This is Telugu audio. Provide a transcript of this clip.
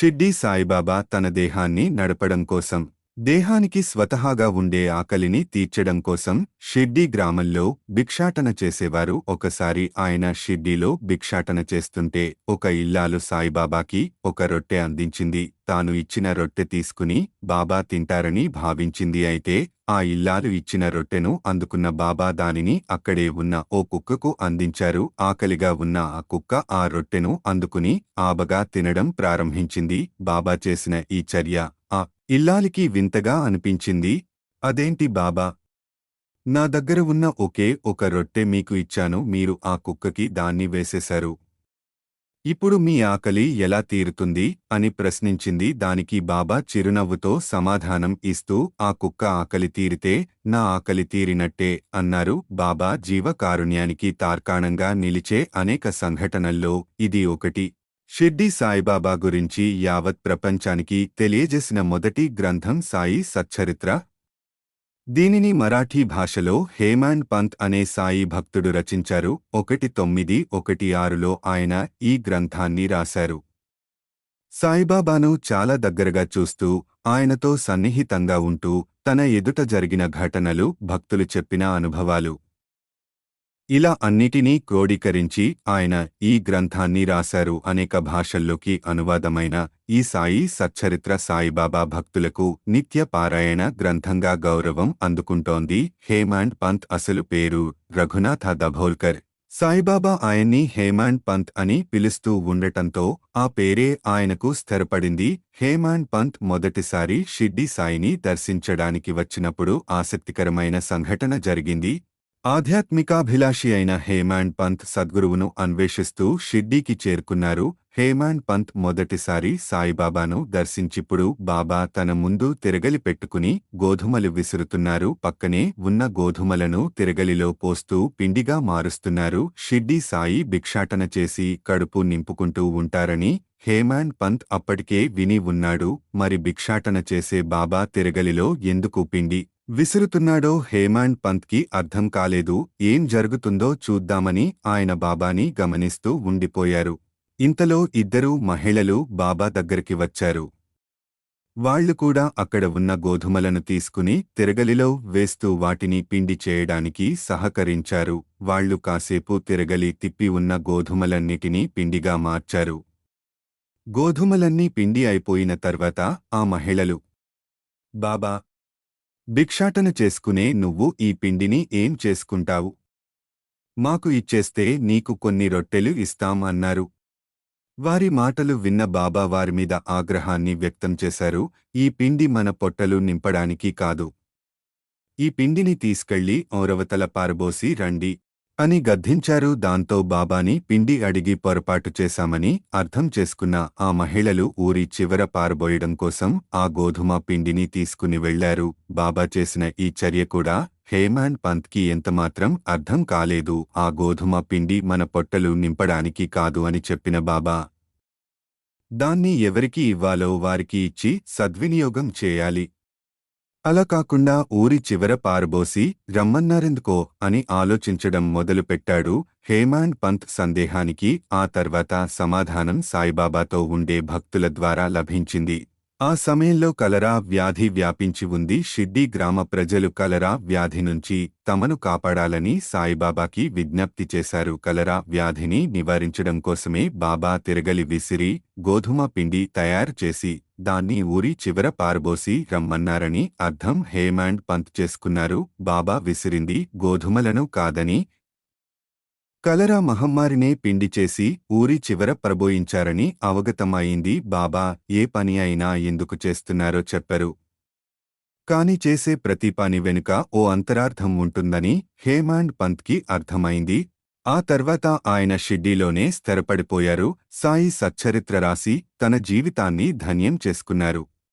షిడ్డీ సాయిబాబా తన దేహాన్ని నడపడం కోసం దేహానికి స్వతహాగా ఉండే ఆకలిని తీర్చడం కోసం షిడ్డీ గ్రామంలో భిక్షాటన చేసేవారు. ఒకసారి ఆయన షిడ్డీలో భిక్షాటన చేస్తుంటే ఒక ఇల్లాలు సాయిబాబాకి ఒక రొట్టె అందించింది. తాను ఇచ్చిన రొట్టె తీసుకుని బాబా తింటారని భావించింది. అయితే ఆ ఇల్లాలు ఇచ్చిన రొట్టెను అందుకున్న బాబా దానిని అక్కడే ఉన్న ఓ కుక్కకు అందించారు. ఆకలిగా ఉన్న ఆ కుక్క ఆ రొట్టెను అందుకుని ఆబగా తినడం ప్రారంభించింది. బాబా చేసిన ఈ చర్య ఆ ఇల్లాలికి వింతగా అనిపించింది. అదేంటి బాబా? నా దగ్గర ఉన్న ఒకే ఒక రొట్టె మీకు ఇచ్చాను. మీరు ఆ కుక్కకి దాన్ని వేసేశారు. ఇప్పుడు మీ ఆకలి ఎలా తీరుతుంది అని ప్రశ్నించింది దానికి బాబా చిరునవ్వుతో సమాధానం ఇస్తూ ఆ కుక్క ఆకలి తీరితే నా ఆకలి తీరినట్టే అన్నారు బాబా జీవకారుణ్యానికి తార్కాణంగా నిలిచే అనేక సంఘటనల్లో ఇది ఒకటి. షిర్డీ సాయిబాబా గురించి యావత్ ప్రపంచానికి తెలియజేసిన మొదటి గ్రంథం సాయి సచ్చరిత్ర దీనిని మరాఠీ భాషలో హేమాండ్ పంత్ అనే సాయి భక్తుడు రచించారు. ఒకటి తొమ్మిది ఒకటి ఆరులో ఆయన ఈ గ్రంథాన్ని రాశారు. సాయిబాబాను చాలా దగ్గరగా చూస్తూ ఆయనతో సన్నిహితంగా ఉంటూ తన ఎదుట జరిగిన ఘటనలు భక్తులు చెప్పిన అనుభవాలు. ఇలా అన్నిటినీ క్రోడీకరించి ఆయన ఈ గ్రంథాన్ని రాశారు అనేక భాషల్లోకి అనువాదమైన ఈ సాయి సచ్చరిత్ర సాయిబాబా భక్తులకు నిత్య పారాయణ గ్రంథంగా గౌరవం అందుకుంటోంది. హేమాండ్ పంత్ అసలు పేరు రఘునాథ దభోల్కర్. సాయిబాబా ఆయన్ని హేమాండ్ పంత్ అని పిలుస్తూ ఉండటంతో ఆ పేరే ఆయనకు స్థిరపడింది. హేమాండ్ పంత్ మొదటిసారి షిడ్డి సాయిని దర్శించడానికి వచ్చినప్పుడు ఆసక్తికరమైన సంఘటన జరిగింది. ఆధ్యాత్మికాభిలాషి అయిన హేమాండ్ పంత్ సద్గురువును అన్వేషిస్తూ షిడ్డీకి చేరుకున్నారు. హేమాండ్ పంత్ మొదటిసారి సాయిబాబాను దర్శించిప్పుడు బాబా తన ముందు తిరగలి పెట్టుకుని గోధుమలు విసురుతున్నారు. పక్కనే ఉన్న గోధుమలను తిరగలిలో పోస్తూ పిండిగా మారుస్తున్నారు. షిడ్డీ సాయి భిక్షాటన చేసి కడుపు నింపుకుంటూ ఉంటారని హేమాండ్ పంత్ అప్పటికే విని ఉన్నాడు. మరి భిక్షాటన చేసే బాబా తిరగలిలో ఎందుకు పిండి విసురుతున్నాడో హేమాండ్ పంత్కి అర్థం కాలేదు ఏం జరుగుతుందో చూద్దామని ఆయన బాబాని గమనిస్తూ ఉండిపోయారు. ఇంతలో ఇద్దరూ మహిళలు బాబా దగ్గరికి వచ్చారు. వాళ్ళు కూడా అక్కడ ఉన్న గోధుమలను తీసుకుని తిరగలిలో వేస్తూ వాటిని పిండి చేయడానికి సహకరించారు. వాళ్ళు కాసేపు తిరగలి తిప్పి ఉన్న గోధుమలన్నిటినీ పిండిగా మార్చారు. గోధుమలన్నీ పిండి అయిపోయిన తర్వాత ఆ మహిళలు బాబా భిక్షాటన చేసుకునే నువ్వు ఈ పిండిని ఏం చేసుకుంటావు? మాకు ఇచ్చేస్తే నీకు కొన్ని రొట్టెలు ఇస్తాం అన్నారు వారి మాటలు విన్న బాబా వారిమీద ఆగ్రహాన్ని వ్యక్తం చేశారు. ఈ పిండి మన పొట్టలు నింపడానికి కాదు. ఈ పిండిని తీసుకెళ్ళి ఔరవతల పారబోసి రండి. అని గద్దించారు. దాంతో బాబాని పిండి అడిగి పొరపాటు చేశామని అర్థం చేసుకున్న ఆ మహిళలు ఊరి చివర పారబోయడం కోసం ఆ గోధుమ పిండిని తీసుకుని వెళ్ళారు బాబా చేసిన ఈ చర్య కూడా హేమాండ్ పంత్కి ఎంతమాత్రం అర్థం కాలేదు. ఆ గోధుమ పిండి మన పొట్టలు నింపడానికి కాదు అని చెప్పిన బాబా. దాన్ని ఎవరికి ఇవ్వాలో వారికి ఇచ్చి సద్వినియోగం చేయాలి. అలా కాకుండా ఊరి చివర పారబోసి రమ్మన్నారెందుకో అని ఆలోచించడం మొదలుపెట్టాడు హేమాండ్ పంత్ సందేహానికి ఆ తర్వాత సమాధానం సాయిబాబాతో ఉండే భక్తుల ద్వారా లభించింది. ఆ సమయంలో కలరా వ్యాధి వ్యాపించి ఉంది. షిడ్డీ గ్రామ ప్రజలు కలరా వ్యాధి నుంచి తమను కాపాడాలని సాయిబాబాకి విజ్ఞప్తి చేశారు. కలరా వ్యాధిని నివారించడం కోసమే బాబా తిరగలి విసిరి గోధుమ పిండి తయారు చేసి దాన్ని ఊరి చివర పారబోసి రమ్మన్నారని అర్థం హేమాండ్ పంత్ చేసుకున్నారు. బాబా విసిరింది గోధుమలను కాదని కలరా మహమ్మారినే పిండి చేసి ఊరి చివర ప్రబోయించారని అవగతమైంది బాబా ఏ పని అయినా ఎందుకు చేస్తున్నారో చెప్పరు. కాని చేసే ప్రతి పని వెనుక ఓ అంతరార్థం ఉంటుందని హేమాండ్ పంత్కి అర్థమైంది. ఆ తర్వాత ఆయన షిడ్డీలోనే స్థిరపడిపోయారు సాయి సచ్చరిత్ర రాసి తన జీవితాన్ని ధన్యం చేసుకున్నారు.